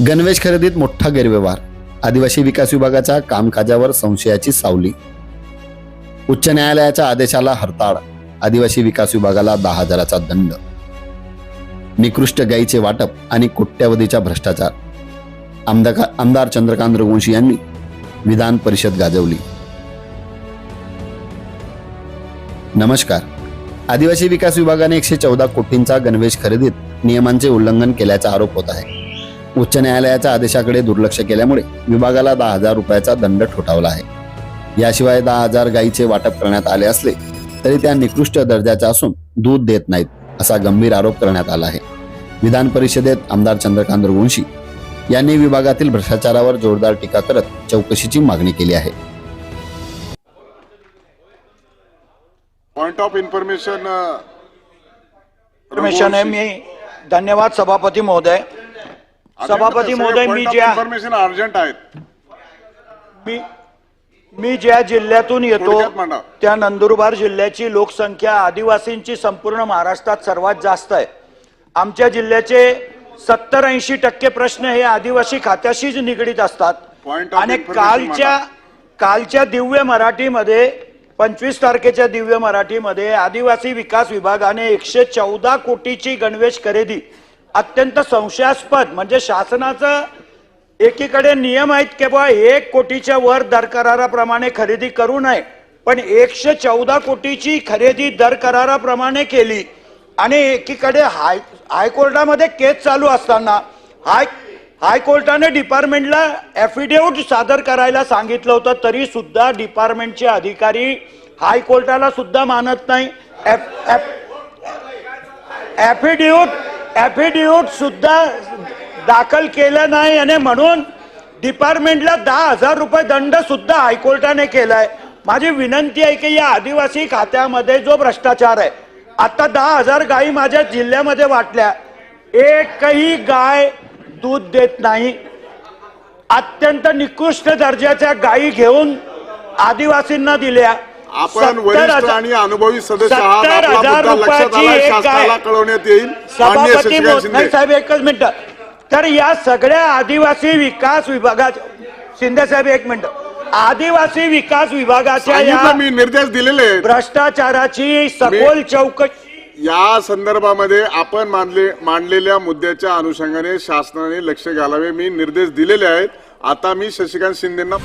गणवेश खरेदीत मोठा गैरव्यवहार. आदिवासी विकास विभागाच्या कामकाजावर संशयाची सावली. उच्च न्यायालयाच्या आदेशाला हरताळ. आदिवासी विकास विभागाला दहा हजाराचा दंड. निकृष्ट गायीचे वाटप आणि कोट्यावधीचा भ्रष्टाचार. आमदार आमदार चंद्रकांत रघुवंशी यांनी विधान परिषद गाजवली. नमस्कार. आदिवासी विकास विभागाने एकशे चौदा कोटींचा गणवेश खरेदीत नियमांचे उल्लंघन केल्याचा आरोप होत आहे. उच्च न्यायालयाच्या आदेशाकडे दुर्लक्ष केल्यामुळे विभागाला दहा हजार रुपयाचा दंड ठोठावला आहे. याशिवाय दहा हजार गायीचे वाटप करण्यात आले असले तरी त्या निकृष्ट दर्जाच्या असून दूध देत नाहीत असा गंभीर आरोप करण्यात आला आहे. विधान परिषदेत आमदार चंद्रकांत रघुवंशी यांनी विभागातील भ्रष्टाचारावर जोरदार टीका करत चौकशीची मागणी केली आहे. पॉइंट ऑफ इन्फॉर्मेशन इन्फॉर्मेशन आहे मी धन्यवाद सभापती महोदय. सभापती महोदय मी ज्या इन्फॉर्मेशन अर्जंट आहेत मी मी ज्या जिल्ह्यातून येतो. त्या नंदुरबार जिल्ह्याची लोकसंख्या आदिवासींची संपूर्ण महाराष्ट्रात सर्वात जास्त आहे आमच्या जिल्ह्याचे सत्तर ऐंशी टक्के प्रश्न हे आदिवासी खात्याशीच निगडीत असतात आणि कालच्या. कालच्या दिव्य मराठीमध्ये पंचवीस तारखेच्या दिव्य मराठीमध्ये आदिवासी विकास विभागाने एकशे चौदा कोटीची गणवेश खरेदी अत्यंत संशयास्पद. म्हणजे शासनाचं एकीकडे नियम आहेत की एक कोटीच्या वर दर कराराप्रमाणे खरेदी करू नये पण एकशे चौदा कोटीची खरेदी दर कराराप्रमाणे केली. आणि एकीकडे हाय हायकोर्टामध्ये केस चालू असताना हाय हायकोर्टाने डिपार्टमेंटला ॲफिडेव्हिट सादर करायला सांगितलं होतं तरी सुद्धा डिपार्टमेंटचे अधिकारी हायकोर्टाला सुद्धा मानत नाही. एफ एफ ॲफिडेव्हिट ॲफिडेव्हिट सुद्धा दाखल केलं नाही आणि म्हणून डिपार्टमेंटला दहा हजार रुपये दंड सुद्धा हायकोर्टाने केलाय. माझी विनंती आहे की या आदिवासी खात्यामध्ये जो भ्रष्टाचार आहे आता दहा हजार गायी माझ्या जिल्ह्यामध्ये वाटल्या. एकही गाय दूध देत नाही. अत्यंत निकृष्ट दर्जाच्या गायी घेऊन आदिवासींना दिल्या. आपण 70 वरिष्ठ हजार- आणि अनुभवी सदस्य आहात. 70 आपला हजार मुद्दा लक्षात रुपयाची आला एक शासनाला गाय. कळवण्यात येईल. सभापती शशिकांत मो- शिंदे. नाही साहेब एकच मिनिट. तर या सगळ्या आदिवासी विकास विभागात शिंदे साहेब एक मिनिट. आदिवासी विकास विभागाच्या या सांगितलं मी निर्देश दिलेले आहेत. भ्रष्टाचाराची सखोल चौकशी या संदर्भामध्ये आपण मानले मांडलेल्या मुद्द्याच्या अनुषंगाने शासनाने लक्ष घालावे मी निर्देश दिलेले आहेत. आता मी शशिकांत शिंदेना